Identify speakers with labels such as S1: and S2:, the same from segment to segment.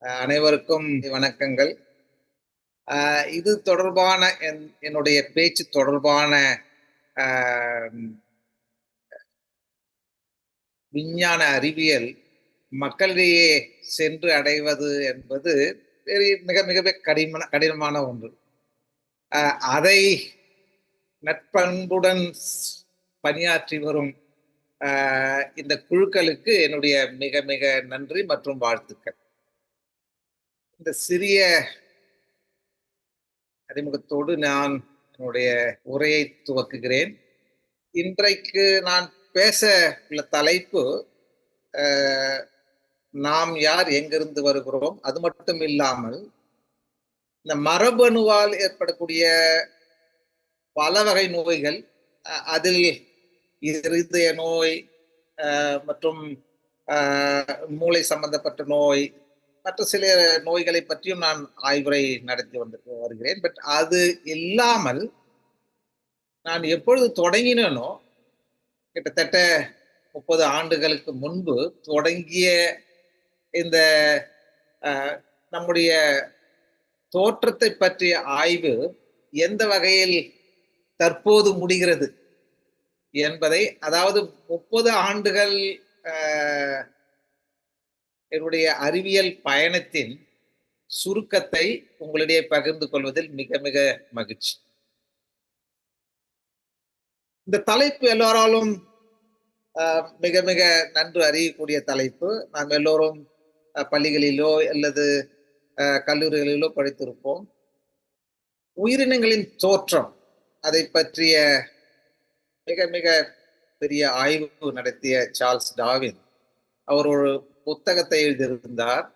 S1: அனைவருக்கும் வணக்கங்கள். இது தொடர்பான என்- என்னுடைய பேச்சு தொடர்பான விஞ்ஞான அறிவியல் மக்களிடையே சென்று அடைவது என்பது பெரிய மிக மிக கடின கடினமான ஒன்று. அதை நட்பண்புடன் பணியாற்றி வரும் இந்த குழுக்களுக்கு என்னுடைய மிக மிக நன்றி மற்றும் வாழ்த்துக்கள். இந்த சிறிய அறிமுகத்தோடு நான் என்னுடைய உரையை துவக்குகிறேன். இன்றைக்கு நான் பேச உள்ள தலைப்பு நாம் யார் எங்கிருந்து வருகிறோம்? அது மட்டும் இல்லாமல் இந்த மரபணுவால் ஏற்படக்கூடிய பல வகை நோய்கள் அதில் இருதய நோய் மற்றும் மூளை சம்பந்தப்பட்ட நோய் மற்ற சில நோய்களை பற்றியும் நான் ஆய்வுரை நடத்தி வந்து வருகிறேன். பட் அது இல்லாமல் நான் எப்பொழுது தொடங்கினேனோ கிட்டத்தட்ட முப்பது ஆண்டுகளுக்கு முன்பு தொடங்கிய இந்த நம்முடைய தோற்றத்தை பற்றிய ஆய்வு எந்த வகையில் தற்போது முடிகிறது என்பதை அதாவது முப்பது ஆண்டுகள் என்னுடைய அறிவியல் பயணத்தின் சுருக்கத்தை உங்களிடையே பகிர்ந்து கொள்வதில் மிக மிக மகிழ்ச்சி. இந்த தலைப்பு எல்லோராலும் மிக மிக நன்கு அறியக்கூடிய தலைப்பு. நாம் எல்லோரும் பள்ளிகளிலோ அல்லது கல்லூரிகளிலோ படித்திருப்போம். உயிரினங்களின் தோற்றம் அதை பற்றிய மிக மிக பெரிய ஆய்வு நடத்திய சார்ல்ஸ் டாவின் அவர் ஒரு புத்தகத்தை எழுதியிருந்தார்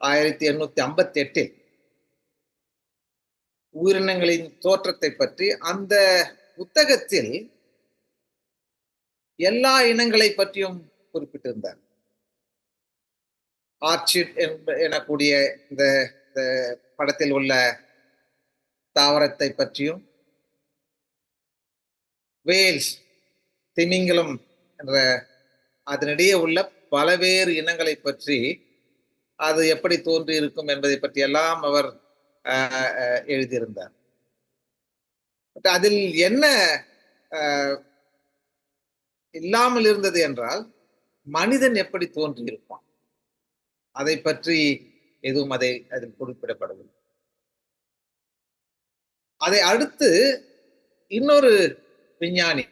S1: ஆயிரத்தி எண்ணூத்தி ஐம்பத்தி எட்டில் உயிரினங்களின் தோற்றத்தை பற்றி அந்த புத்தகத்தில் எல்லா இனங்களை பற்றியும் குறிப்பிட்டிருந்தார். ஆர்ச்சிட் என்ப எனக்கூடிய இந்த இந்த படத்தில் உள்ள தாவரத்தை பற்றியும் வேல்ஸ் திமிங்கலம் என்ற அதனிடையே உள்ள பலவேறு இனங்களை பற்றி அது எப்படி தோன்றி இருக்கும் என்பதை பற்றி எல்லாம் அவர் எழுதியிருந்தார். அதில் என்ன இல்லாமல் இருந்தது என்றால் மனிதன் எப்படி தோன்றி இருப்பான் அதை பற்றி எதுவும் அதை அதில் குறிப்பிடப்படவில்லை. அதை அடுத்து இன்னொரு விஞ்ஞானி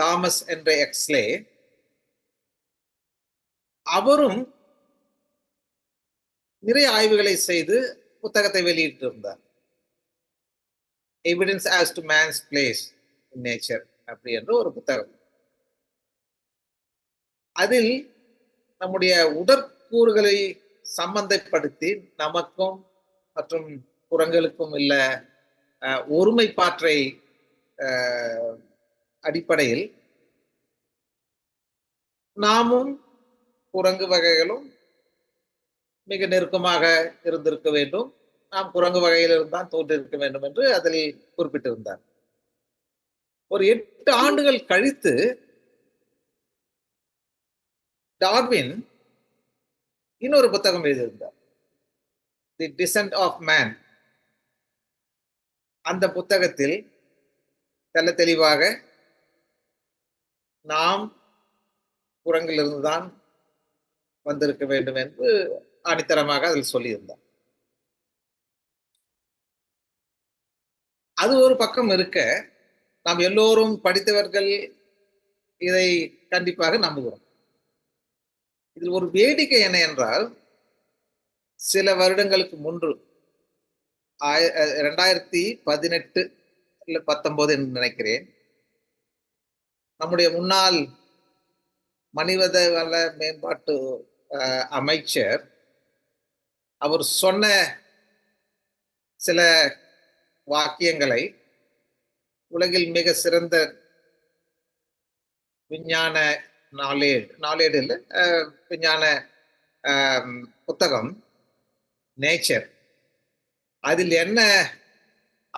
S1: தாமஸ் என்ற எக்ஸ்லே அவரும் நிறைய ஆய்வுகளை செய்து புத்தகத்தை வெளியிட்டிருந்தார். Evidence as to man's place in nature அப்படி என்ற ஒரு புத்தகம். அதில் நம்முடைய உடற்கூறுகளை சம்பந்தப்படுத்தி நமக்கும் மற்றும் குரங்களுக்கும் உள்ள அஹ், ஒருமைப்பாற்றை அடிப்படையில் நாமும் குரங்கு வகைகளும் மிக நெருக்கமாக இருந்திருக்க வேண்டும். நாம் குரங்கு வகையிலிருந்தான் தோன்றியிருக்க தோன்றிருக்க வேண்டும் என்று அதில் குறிப்பிட்டிருந்தார். ஒரு எட்டு ஆண்டுகள் கழித்து டார்வின் இன்னொரு புத்தகம் எழுதியிருந்தார். தி டிசன்ட் ஆஃப் மேன் அந்த புத்தகத்தில் தெல்ல தெளிவாக நாம் குரங்கிலிருந்து தான் வந்திருக்க வேண்டும் என்று அடித்தரமாக அதில் சொல்லியிருந்தார். அது ஒரு பக்கம் இருக்க நாம் எல்லோரும் படித்தவர்கள் இதை கண்டிப்பாக நம்புகிறோம். இதில் ஒரு வேடிக்கை என்ன என்றால் சில வருடங்களுக்கு முன்பு ஆய- ரெண்டாயிரத்தி பதினெட்டு இல்லை பத்தொன்பது என்று நினைக்கிறேன் நம்முடைய முன்னாள் மனிதவள மேம்பாட்டு அமைச்சர் அவர் சொன்ன சில வாக்கியங்களை உலகில் மிக சிறந்த விஞ்ஞான நாளேடு நாளேடு இல்லை விஞ்ஞான புத்தகம் நேச்சர் அதில் என்ன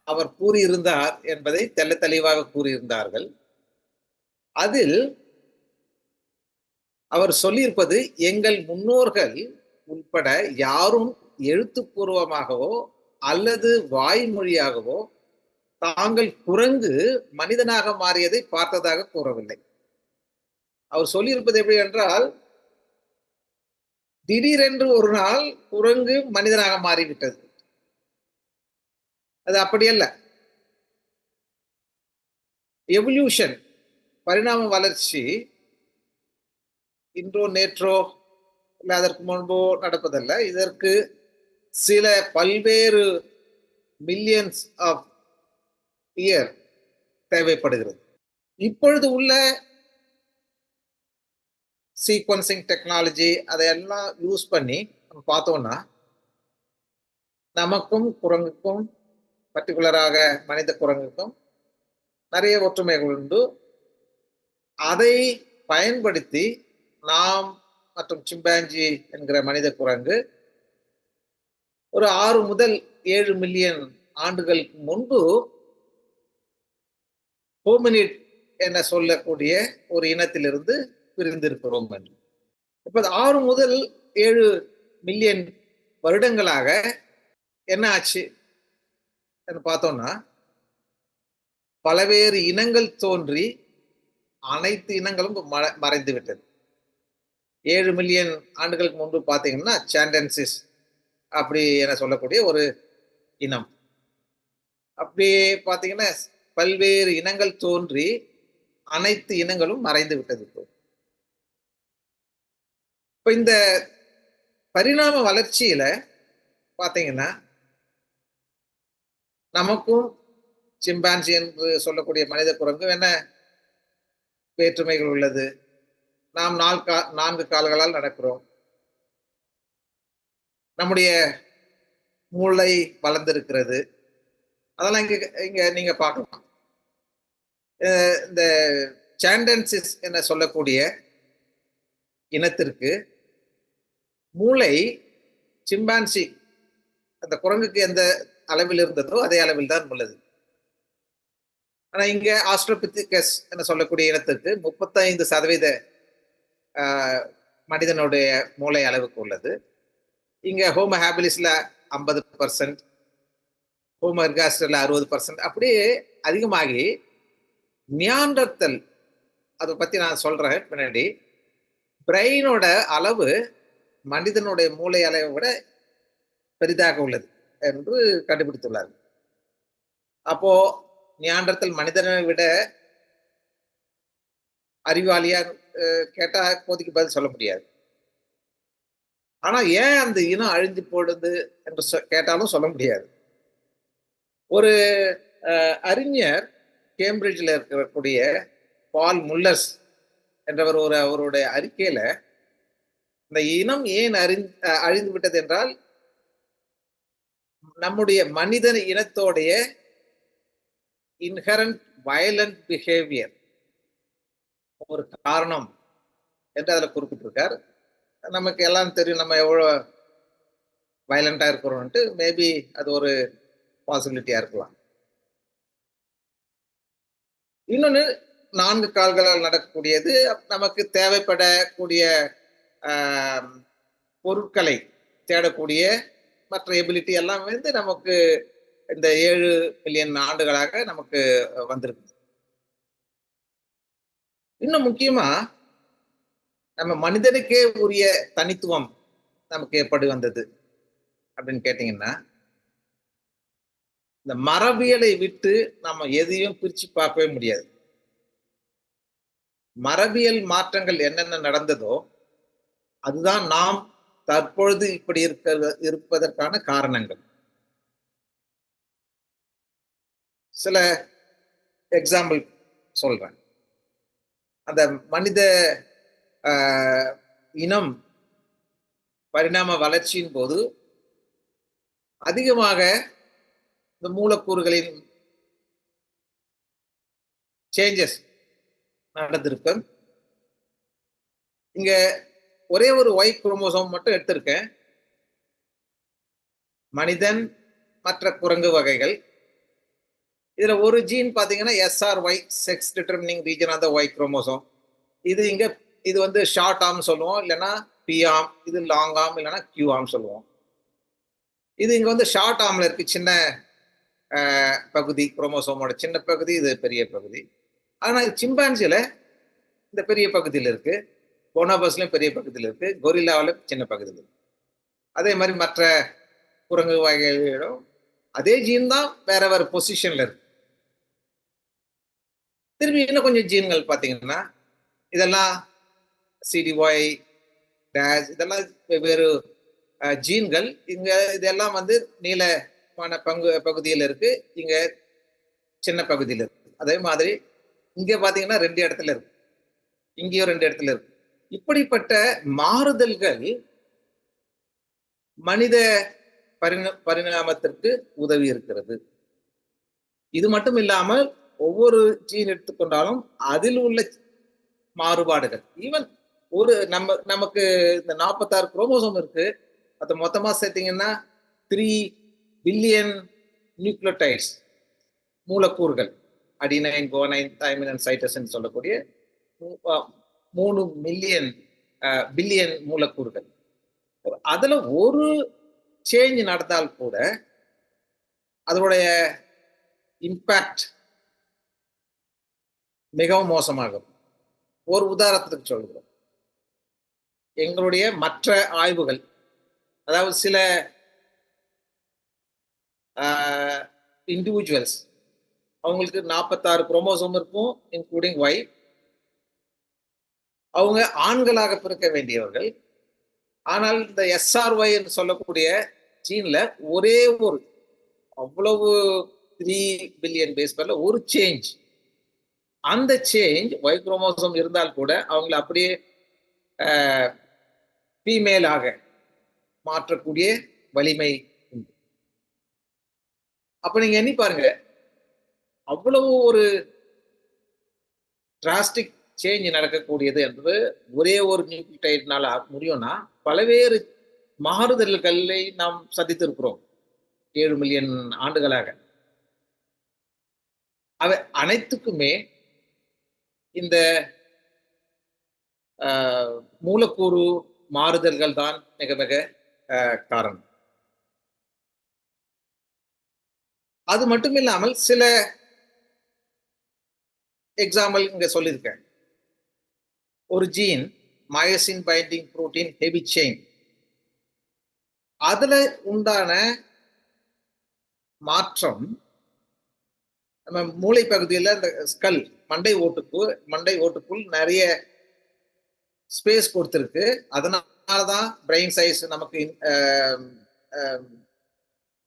S1: அவர் கூறியிருந்தார் என்பதை தெள்ள தெளிவாக கூறியிருந்தார்கள். அதில் அவர் சொல்லியிருப்பது எங்கள் முன்னோர்கள் உட்பட யாரும் எழுத்துப்பூர்வமாகவோ அல்லது வாய்மொழியாகவோ தாங்கள் குரங்கு மனிதனாக மாறியதை பார்த்ததாக கூறவில்லை. அவர் சொல்லியிருப்பது எப்படி என்றால் திடீரென்று ஒரு நாள் குரங்கு மனிதனாக மாறிவிட்டது. அது அப்படியல்ல எவல்யூஷன் பரிணாம வளர்ச்சி இன்றோ நேற்றோ இல்லை அதற்கு முன்போ நடப்பதல்ல. இதற்கு சில பல்வேறு மில்லியன்ஸ் ஆஃப் இயர் தேவைப்படுகிறது. இப்பொழுது உள்ள சீக்வன்சிங் டெக்னாலஜி அதையெல்லாம் யூஸ் பண்ணி நம்ம பார்த்தோம்னா நமக்கும் குரங்குக்கும் பர்டிகுலராக மனித குரங்குக்கும் நிறைய ஒற்றுமைகள் உண்டு. அதை பயன்படுத்தி நாம் மற்றும் சிம்பாஞ்சி என்கிற மனித குரங்கு ஒரு ஆறு முதல் ஏழு மில்லியன் ஆண்டுகளுக்கு முன்பு ஹோமினிட் என சொல்லக்கூடிய ஒரு இனத்திலிருந்து பிரிந்திருக்கிறோம் என்று. ஆறு முதல் ஏழு மில்லியன் வருடங்களாக என்ன ஆச்சு பார்த்தோம்னா பலவேறு இனங்கள் தோன்றி அனைத்து இனங்களும் மறைந்து விட்டது ஏழு மில்லியன் ஆண்டுகளுக்கு முன்பு பார்த்தீங்கன்னா சாண்டன்சிஸ் அப்படி என சொல்லக்கூடிய ஒரு இனம். அப்படியே பார்த்தீங்கன்னா பல்வேறு இனங்கள் தோன்றி அனைத்து இனங்களும் மறைந்து விட்டது இப்போ. இப்போ இந்த பரிணாம வளர்ச்சியில பார்த்தீங்கன்னா நமக்கும் சிம்பான்சி என்று சொல்லக்கூடிய மனித குரங்கு என்ன வேற்றுமைகள் உள்ளது? நாம் நாலு கா நான்கு கால்களால் நடக்கிறோம். நம்முடைய மூளை வளர்ந்திருக்கிறது. அதெல்லாம் இங்க இங்க நீங்க பார்க்கலாம். இந்த சாண்டன்சிஸ் என சொல்லக்கூடிய இனத்திற்கு மூளை சிம்பான்சி அந்த குரங்குக்கு எந்த அளவில் இருந்ததோ அதே அளவில் தான் உள்ளது. ஆனா இங்க ஆஸ்ட்ரோபித்திகஸ் என சொல்லக்கூடிய இனத்துக்கு முப்பத்தைந்து சதவீத மனிதனுடைய மூளை அளவுக்கு உள்ளது. இங்கே ஹோம ஹேபிலிஸில் ஐம்பது பர்சன்ட் ஹோம் எர்காஸ்டரில் அறுபது பர்சன்ட் அப்படியே அதிகமாகி நியாண்டர்த்தல் அதை பற்றி நான் சொல்கிறேன் பின்னாடி. பிரெயினோட அளவு மனிதனுடைய மூளை அளவை விட பெரிதாக உள்ளது என்று கண்டுபிடித்துள்ளார் அப்போ நியாண்டர்த்தல் மனிதனை விட அறிவாளியாக கேட்டா இப்போதைக்கு பதில் சொல்ல முடியாது. ஆனா ஏன் அந்த இனம் அழிஞ்சு போடுது என்று கேட்டாலும் சொல்ல முடியாது. ஒரு அறிஞர் கேம்பிரிட்ஜில் இருக்கக்கூடிய பால் முல்லர்ஸ் என்றவர் ஒரு அவருடைய அறிக்கையில இந்த இனம் ஏன் அறி அழிந்து விட்டது என்றால் நம்முடைய மனித இனத்தோடைய இன்ஹரண்ட் வயலண்ட் பிஹேவியர் ஒரு காரணம் என்று அதில் குறிப்பிட்டிருக்கார். நமக்கு எல்லாம் தெரியும் நம்ம எவ்வளோ வயலண்டாக இருக்கிறோம்ட்டு மேபி அது ஒரு பாசிபிலிட்டியா இருக்கலாம். இன்னொன்று நான்கு கால்களால் நடக்கக்கூடியது நமக்கு தேவைப்படக்கூடிய பொருட்களை தேடக்கூடிய மற்ற எபிலிட்டி எல்லாம் வந்து நமக்கு இந்த ஏழு மில்லியன் ஆண்டுகளாக நமக்கு வந்திருக்கு இன்னும் முக்கியமா நம்ம மனிதனுக்கே உரிய தனித்துவம் நமக்கு எப்படி வந்தது அப்படின்னு கேட்டீங்கன்னா இந்த மரபியலை விட்டு நம்ம எதையும் பிரிச்சு பார்க்கவே முடியாது. மரபியல் மாற்றங்கள் என்னென்ன நடந்ததோ அதுதான் நாம் தற்பொழுது இப்படி இருக்க இருப்பதற்கான காரணங்கள். சில எக்ஸாம்பிள் சொல்றேன். அந்த மனித இனம் பரிணாம வளர்ச்சியின் போது அதிகமாக இந்த மூலக்கூறுகளின் சேஞ்சஸ் நடந்திருக்கும் இங்க ஒரே ஒரு ஒய் குரோமோசோம் மட்டும் எடுத்திருக்கேன். மனிதன் மற்ற குரங்கு வகைகள். இதுல ஒரு ஜீன் பாத்தீங்கன்னா S R Y sex determining region of the Y chromosome இது இங்க இது வந்து ஷார்ட் ஆர்ம் சொல்லுவோம். இல்லைன்னா பி ஆம் இது லாங் ஆம் இல்லைன்னா கியூ ஆம் சொல்லுவோம். இது இங்க வந்து ஷார்ட் ஆம்ல இருக்கு சின்ன பகுதி குரோமோசோமோட சின்ன பகுதி இது பெரிய பகுதி. ஆனா சிம்பான்சில இந்த பெரிய பகுதியில் இருக்கு. போனோபஸ்லயும் பெரிய பகுதியில் இருக்கு. கொரில்லாவில சின்ன பகுதியில் இருக்கு. அதே மாதிரி மற்ற குரங்கு வகைகளிடம் அதே ஜீன் தான் வேற வேற பொசிஷன்ல இருக்கு. திரும்பி இன்னும் கொஞ்சம் ஜீன்கள் பார்த்தீங்கன்னா இதெல்லாம் சிடிஒய் டேஷ் இதெல்லாம் வெவ்வேறு ஜீன்கள். இங்கே இதெல்லாம் வந்து நீளமான பங்கு பகுதியில் இருக்கு. இங்க சின்ன பகுதியில் இருக்கு. அதே மாதிரி இங்கே பார்த்தீங்கன்னா ரெண்டு இடத்துல இருக்கு. இங்கேயும் ரெண்டு இடத்துல இருக்கு. இப்படிப்பட்ட மாறுதல்கள் மனித பரிண பரிணாமத்திற்கு உதவி இருக்கிறது. இது மட்டும் இல்லாமல் ஒவ்வொரு ஜீன் எடுத்துக்கொண்டாலும் அதில் உள்ள மாறுபாடுகள். ஈவன் ஒரு நம்ம நமக்கு இந்த நாற்பத்தாறு குரோமோசோம் இருக்கு. அது மொத்தமா சேர்த்தீங்கன்னா த்ரீ பில்லியன் நியூக்ளியோடைட்ஸ் மூலக்கூறுகள். அடினைன் கோனைன் தைமின் சைட்டஸ்ன்னு சொல்லக்கூடிய மூ- மூணு மில்லியன் பில்லியன் மூலக்கூறுகள். அதுல ஒரு சேஞ்ச் நடந்தால் கூட அதனுடைய இம்பேக்ட் மிகவும் மோசமாகும். ஒரு உதாரணத்துக்கு சொல்கிறோம் எங்களுடைய மற்ற ஆய்வுகள் அதாவது சில இண்டிவிஜுவல்ஸ் அவங்களுக்கு நாற்பத்தாறு குரோமோசோம் இருக்கும் இன்க்ளூடிங் ஒய் அவங்க ஆண்களாக பிறக்க வேண்டியவர்கள். ஆனால் இந்த எஸ்ஆர்ஒய் என்று சொல்லக்கூடிய ஜீன்ல ஒரே ஒரு அவ்வளவு த்ரீ பில்லியன் பேஸ் பேர்ல ஒரு சேஞ்ச் அந்த சேஞ்ச் ஒய் குரோமோசோம் இருந்தால் கூட அவங்கள அப்படியே ஃபீமேலாக மாற்றக்கூடிய வலிமை உண்டு. அப்ப நீங்க எண்ணி பாருங்க. அவ்வளவு ஒரு டிராஸ்டிக் சேஞ்ச் நடக்கக்கூடியது என்பது ஒரே ஒரு நியூக்ளிடைட்னால முடியும்னா பல்வேறு மாறுதல்களை நாம் சந்தித்திருக்கிறோம். ஏழு மில்லியன் ஆண்டுகளாக. அவை அனைத்துக்குமே இந்த ஆஹ், மூலக்கூறு மாறுதல்கள் தான் மிக மிக காரணம். அது மட்டும் இல்லாமல் சில எக்ஸாம்பிள் இங்க சொல்லியிருக்கேன். ஒரு gene myosin binding protein heavy chain அதுல உண்டான மாற்றம் நம்ம மூளை பகுதியில் இந்த ஸ்கல் மண்டை ஓட்டுக்கு மண்டை ஓட்டுக்குள் நிறைய ஸ்பேஸ் கொடுத்துருக்கு. அதனாலதான் பிரெயின் சைஸ் நமக்கு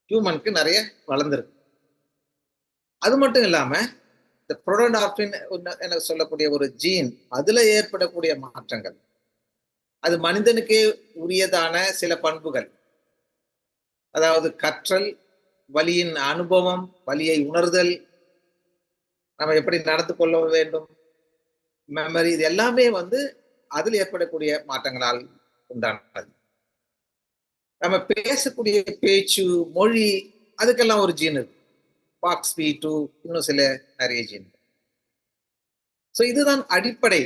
S1: ஹியூமனுக்கு நிறைய வளர்ந்துருக்கு. அது மட்டும் இல்லாம இந்த புரோடோடார்பின் என சொல்லக்கூடிய ஒரு ஜீன் அதுல ஏற்படக்கூடிய மாற்றங்கள். அது மனிதனுக்கே உரியதான சில பண்புகள். அதாவது கற்றல் வலியின் அனுபவம் வலியை உணர்தல் நம்ம எப்படி நடந்து கொள்ள வேண்டும்? மெமரி இது எல்லாமே வந்து அதில் ஏற்படக்கூடிய மாற்றங்களால் உண்டானது. நம்ம பேசக்கூடிய பேச்சு மொழி அதுக்கெல்லாம் ஒரு ஜீன் இருக்கு. பாக்ஸ் பி டூ இன்னும் சில நிறைய ஜீன் ஸோ இதுதான் அடிப்படை.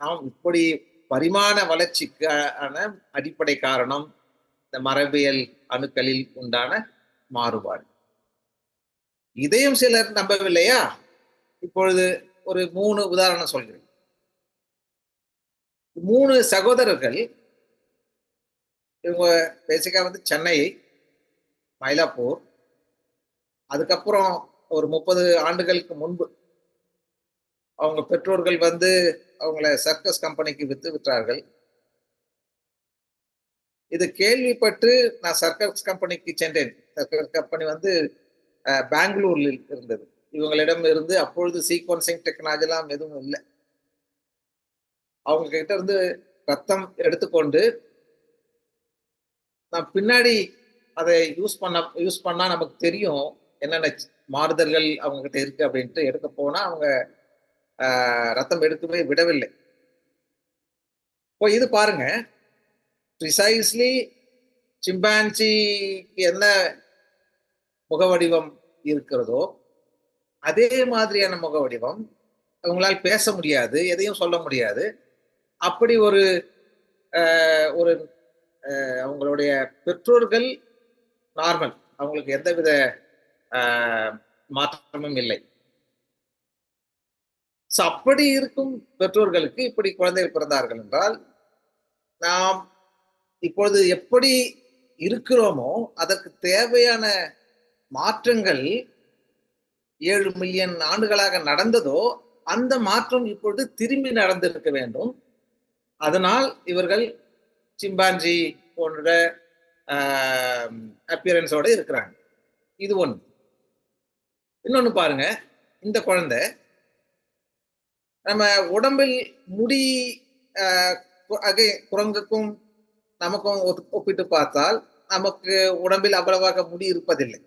S1: நாம் இப்படி பரிமாண வளர்ச்சிக்கான அடிப்படை காரணம் இந்த மரபியல் அணுக்களில் உண்டான மாறுபாடு. இதையும் சிலர் நம்பவில்லையா? இப்பொழுது ஒரு மூணு உதாரணம் சொல்கிறேன். மூணு சகோதரர்கள் இவங்க பேசிக்கா வந்து சென்னை மயிலாப்பூர் அதுக்கப்புறம் ஒரு முப்பது ஆண்டுகளுக்கு முன்பு அவங்க பெற்றோர்கள் வந்து அவங்கள சர்க்கஸ் கம்பெனிக்கு வித்து விட்டார்கள். இது கேள்விப்பட்டு நான் சர்க்கஸ் கம்பெனிக்கு சென்றேன். சர்க்கஸ் கம்பெனி வந்து பெங்களூரில் இருந்தது. இவங்களிடம் இருந்து அப்பொழுது சீக்வன்சிங் டெக்னாலஜிலாம் எதுவும் இல்லை. அவங்க கிட்ட இருந்து ரத்தம் எடுத்துக்கொண்டு நான் பின்னாடி அதை யூஸ் பண்ண யூஸ் பண்ணா நமக்கு தெரியும் என்னென்ன மாறுதல்கள் அவங்க கிட்ட இருக்கு அப்படின்ட்டு எடுக்க போனா அவங்க ரத்தம் எடுக்கவே விடவில்லை. இப்போ இது பாருங்க. ப்ரிசைஸ்லி சிம்பான்சிக்கு என்ன முகவடிவம் இருக்கிறதோ அதே மாதிரியான முக வடிவம் அவங்களால் பேச முடியாது எதையும் சொல்ல முடியாது. அப்படி ஒரு ஒரு அவங்களுடைய பெற்றோர்கள் நார்மல். அவங்களுக்கு எந்தவித மாற்றமும் இல்லை. ஸோ அப்படி இருக்கும் பெற்றோர்களுக்கு இப்படி குழந்தைகள் பிறந்தார்கள் என்றால் நாம் இப்பொழுது எப்படி இருக்கிறோமோ அதற்கு தேவையான மாற்றங்கள் ஏழு மில்லியன் ஆண்டுகளாக நடந்ததோ அந்த மாற்றம் இப்பொழுது திரும்பி நடந்திருக்க வேண்டும். அதனால் இவர்கள் சிம்பாஞ்சி போன்ற அப்பியரன்ஸோட இருக்கிறாங்க. இது ஒன்று இன்னொன்னு பாருங்க. இந்த குழந்தை நம்ம உடம்பில் முடி அகை குரங்குக்கும் நமக்கும் ஒப்பிட்டு பார்த்தால் நமக்கு உடம்பில் அவ்வளவாக முடி இருப்பதில்லை.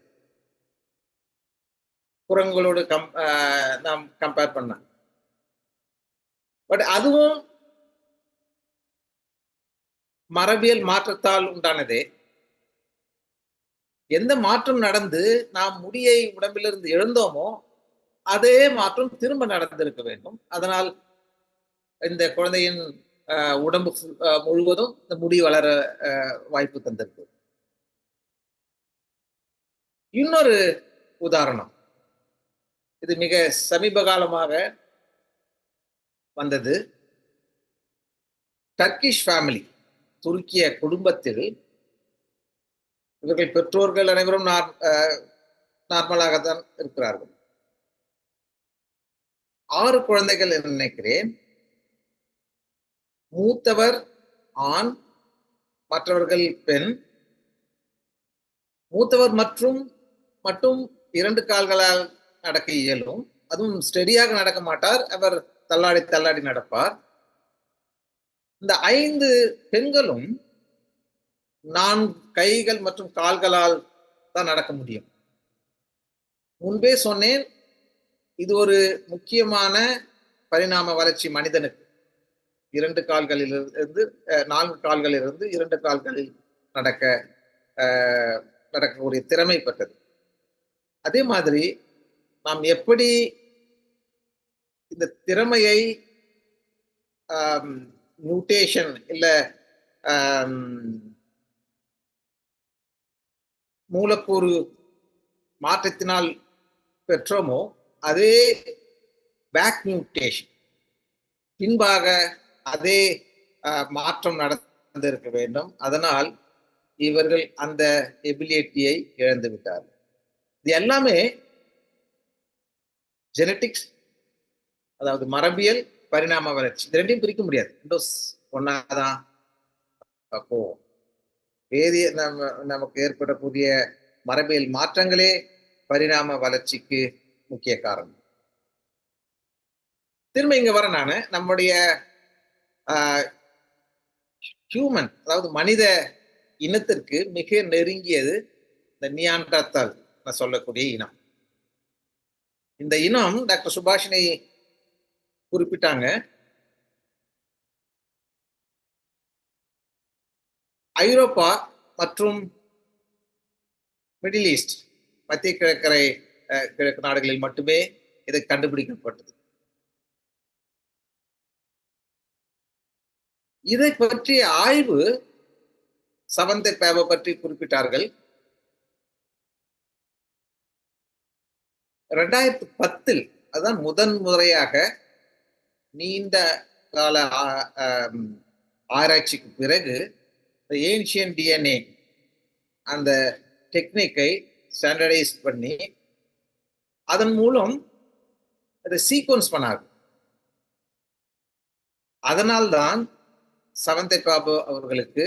S1: புறங்களோடு கம் ஆஹ், நாம் கம்பேர் பண்ண. பட் அதுவும் மரபியல் மாற்றத்தால் உண்டானதே. எந்த மாற்றம் நடந்து நாம் முடியை உடம்பிலிருந்து எழுந்தோமோ அதே மாற்றம் திரும்ப நடந்திருக்க வேண்டும். அதனால் இந்த குழந்தையின் ஆஹ், உடம்பு முழுவதும் இந்த முடி வளர வாய்ப்பு தந்திருக்கு. இன்னொரு உதாரணம். இது மிக சமீப காலமாக வந்தது. டர்க்கிஷ் ஃபேமிலி துருக்கிய குடும்பத்தில் இவர்கள் பெற்றோர்கள் அனைவரும் நார்மலாகத்தான் இருக்கிறார்கள். ஆறு குழந்தைகள் என்று நினைக்கிறேன். மூத்தவர் ஆண் மற்றவர்கள் பெண். மூத்தவர் மற்றும் மட்டும் இரண்டு கால்களால் நடக்க இயலும். அதுவும் ஸ்டெடியாக நடக்க மாட்டார். அவர் தள்ளாடி தள்ளாடி நடப்பார். இந்த ஐந்து பெண்களும் நான்கு கைகள் மற்றும் கால்களால் தான் நடக்க முடியும். முன்பே சொன்னேன் இது ஒரு முக்கியமான பரிணாம வளர்ச்சி மனிதனுக்கு. இரண்டு கால்களில் இருந்து அஹ், நான்கு கால்களில் இருந்து இரண்டு கால்களில் நடக்க நடக்கக்கூடிய திறமை பெற்றது. அதே மாதிரி நாம் எப்படி இந்த திறமையை மியூட்டேஷன் இல்லை மூலக்கூறு மாற்றத்தினால் பெற்றோமோ அதே பேக் மியூட்டேஷன் பின்பாக அதே மாற்றம் நடந்திருக்க வேண்டும். அதனால் இவர்கள் அந்த எபிலிட்டியை இழந்து விட்டார்கள் இது எல்லாமே ஜெனட்டிக்ஸ் அதாவது மரபியல் பரிணாம வளர்ச்சி. இது ரெண்டையும் பிரிக்க முடியாது. இண்டோஸ் ஒன்னாதான் அப்போ வேதிய நம்ம நமக்கு ஏற்படக்கூடிய மரபியல் மாற்றங்களே பரிணாம வளர்ச்சிக்கு முக்கிய காரணம். திரும்ப இங்க வர நான். நம்முடைய ஹியூமன் அதாவது மனித இனத்திற்கு மிக நெருங்கியது இந்த நியாண்டத்தால் நான் சொல்லக்கூடிய இனம். இந்த இனம் டாக்டர் சுபாஷினி குறிப்பிட்டாங்க. ஐரோப்பா மற்றும் மிடில் ஈஸ்ட் மத்திய கிழக்கரை கிழக்கு நாடுகளில் மட்டுமே இது கண்டுபிடிக்கப்பட்டது. இதை பற்றிய ஆய்வு சவந்த பேவ பற்றி குறிப்பிட்டார்கள். ரெண்டாயிரத்து பத்தில் அதான் முதன் முறையாக நீண்ட கால ஆராய்ச்சிக்கு பிறகு ஏன்ஷியன் டிஎன்ஏ அந்த டெக்னிக்கை ஸ்டாண்டர்டைஸ் பண்ணி அதன் மூலம் அதை சீக்வன்ஸ் பண்ணாங்க அதனால்தான் சவந்தை பாபு அவர்களுக்கு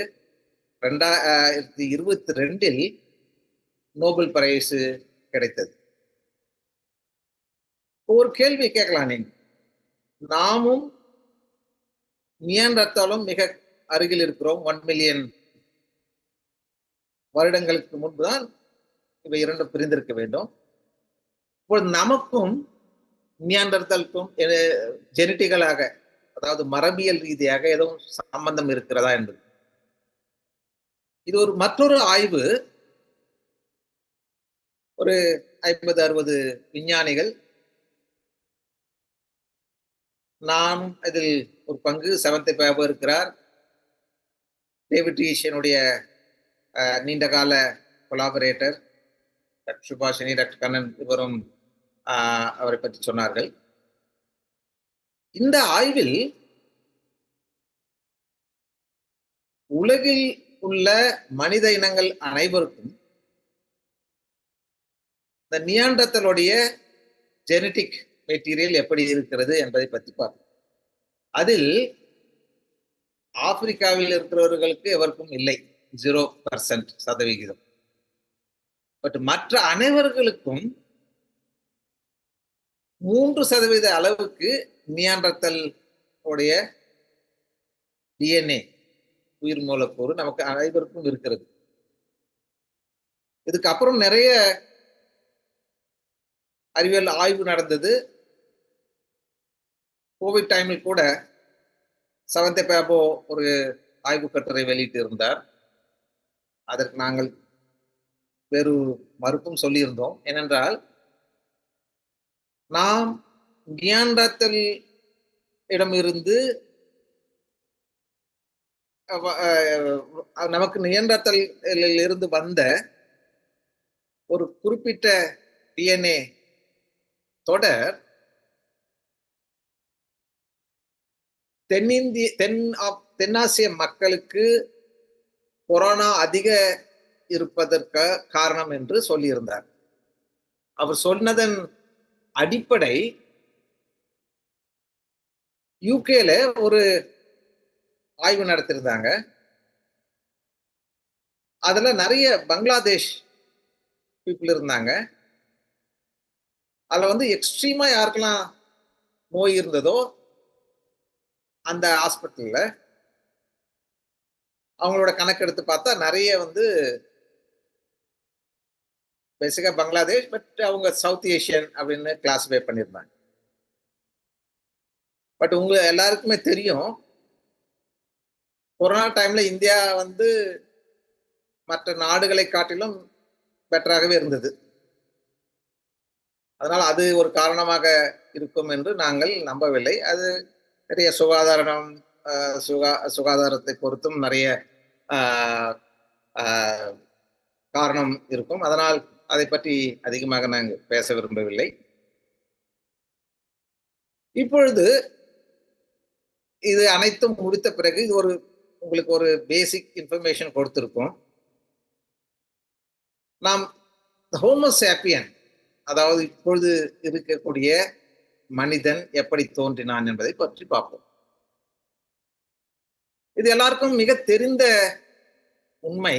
S1: ரெண்டாயிரத்தி இருபத்தி ரெண்டில் நோபல் பரிசு கிடைத்தது. ஒரு கேள்வி கேட்கலாம் நீங்க. நாமும் நியன்றத்தாலும் மிக அருகில் இருக்கிறோம். ஒன் மில்லியன் வருடங்களுக்கு முன்புதான் இவை இரண்டும் பிரிந்திருக்க வேண்டும். இப்பொழுது நமக்கும் நியாண்டர்த்தாலுக்கும் ஜெனிட்டிகளாக அதாவது மரபியல் ரீதியாக எதுவும் சம்பந்தம் இருக்கிறதா என்பது. இது ஒரு மற்றொரு ஆய்வு. ஒரு ஐம்பது அறுபது விஞ்ஞானிகள் நான் இதில் ஒரு பங்கு செவந்தை பேபர் இருக்கிறார். டேவிட் ஈஷனுடைய என்னுடைய நீண்டகால collaborator doctor Subhashini doctor Kannan இவரும் அவரை பற்றி சொன்னார்கள். இந்த ஆய்வில் உலகில் உள்ள மனித இனங்கள் அனைவருக்கும் இந்த நியாண்டத்தலுடைய ஜெனட்டிக் மெட்டீரியல் எப்படி இருக்கிறது என்பதை பற்றி பார்ப்போம். அதில் ஆப்பிரிக்காவில் இருக்கிறவர்களுக்கு எவருக்கும் இல்லை. ஜீரோ பர்சன்ட் சதவிகிதம். பட் மற்ற அனைவர்களுக்கும் மூன்று சதவீத அளவுக்கு நியாண்டத்தல் உடைய டிஎன்ஏ உயிர் மூலக்கூறு நமக்கு அனைவருக்கும் இருக்கிறது. இதுக்கப்புறம் நிறைய அறிவியல் ஆய்வு நடந்தது. கோவிட் டைமில் கூட செவன்த் பேபோ ஒரு ஆய்வு கட்டுரை வெளியிட்டு இருந்தார் அதற்கு நாங்கள் வேறு மறுப்பும் சொல்லியிருந்தோம். ஏனென்றால் நாம் நியாண்டத்தல் இடமிருந்து நமக்கு நியண்டத்தலில் இருந்து வந்த ஒரு குறிப்பிட்ட டிஎன்ஏ தொடர் தென்னிந்திய தென் ஆப்- தென்னாசிய மக்களுக்கு கொரோனா அதிக இருப்பதற்கு காரணம் என்று சொல்லியிருந்தார். அவர் சொன்னதன் அடிப்படை யூகேல ஒரு ஆய்வு நடத்திருந்தாங்க. அதுல நிறைய பங்களாதேஷ் பீப்புள் இருந்தாங்க. அதுல வந்து எக்ஸ்ட்ரீமா யாருக்கெல்லாம் நோய் இருந்ததோ அந்த ஹாஸ்பிட்டலில் அவங்களோட கணக்கெடுத்து பார்த்தா நிறைய வந்து பேசிக்காக பங்களாதேஷ் பட் அவங்க சவுத் ஏஷியன் அப்படின்னு கிளாஸிஃபை பண்ணியிருந்தாங்க. பட் உங்க எல்லாருக்குமே தெரியும் கொரோனா டைம்ல இந்தியா வந்து மற்ற நாடுகளை காட்டிலும் பெட்டராகவே இருந்தது. அதனால் அது ஒரு காரணமாக இருக்கும் என்று நாங்கள் நம்பவில்லை. அது நிறைய சுகாதாரம் ஆஹ், சுகா சுகாதாரத்தை பொறுத்தும் நிறைய ஆஹ், ஆஹ், காரணம் இருக்கும். அதனால் அதை பற்றி அதிகமாக நாங்கள் பேச விரும்பவில்லை. இப்பொழுது இது அனைத்தும் முடித்த பிறகு இது ஒரு உங்களுக்கு ஒரு பேசிக் இன்ஃபர்மேஷன் கொடுத்துருக்கோம். நாம் ஹோமோசாப்பியன் அதாவது இப்பொழுது இருக்கக்கூடிய மனிதன் எப்படி தோன்றினான் என்பதை பற்றி பார்ப்போம். இது எல்லாருக்கும் மிக தெரிந்த உண்மை.